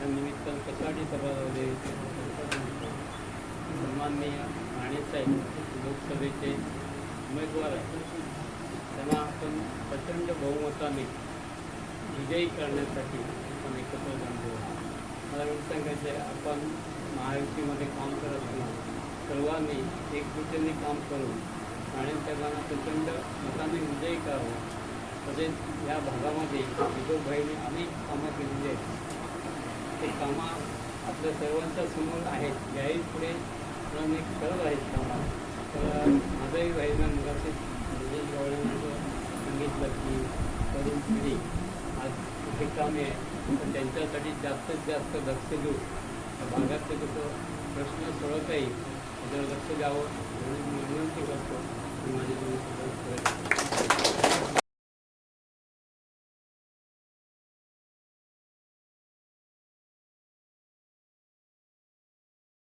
निमित्त निमित्तानं कशासाठी सभा सन्माननीय साहेब लोकसभेचे उमेदवार आहेत. त्यांना आपण प्रचंड बहुमताने विजयी करण्यासाठी आपण एकत्र जमलो मला एवढं सांगायचं आहे आपण महायुतीमध्ये काम करत असताना सर्वांनी एकजुटीने काम करून साहेबांना प्रचंड मताने विजयी करावं. तसेच या भागामध्ये विजोभाईने अनेक कामं केलेली आहेत. कामा आपल्या सर्वांच्या समोर आहेत. याही पुढे अनेक करत आहेत कामा. तर माझंही भाईना मुलाचे विजय गवळ्यांचं सांगितलं की तरुण पिढी आज कुठे कामे आहे. तर त्यांच्यासाठी जास्तीत जास्त लक्ष देऊ त्या भागातले कसं प्रश्न सोडवता येईल त्याच्यावर लक्ष द्यावं. म्हणून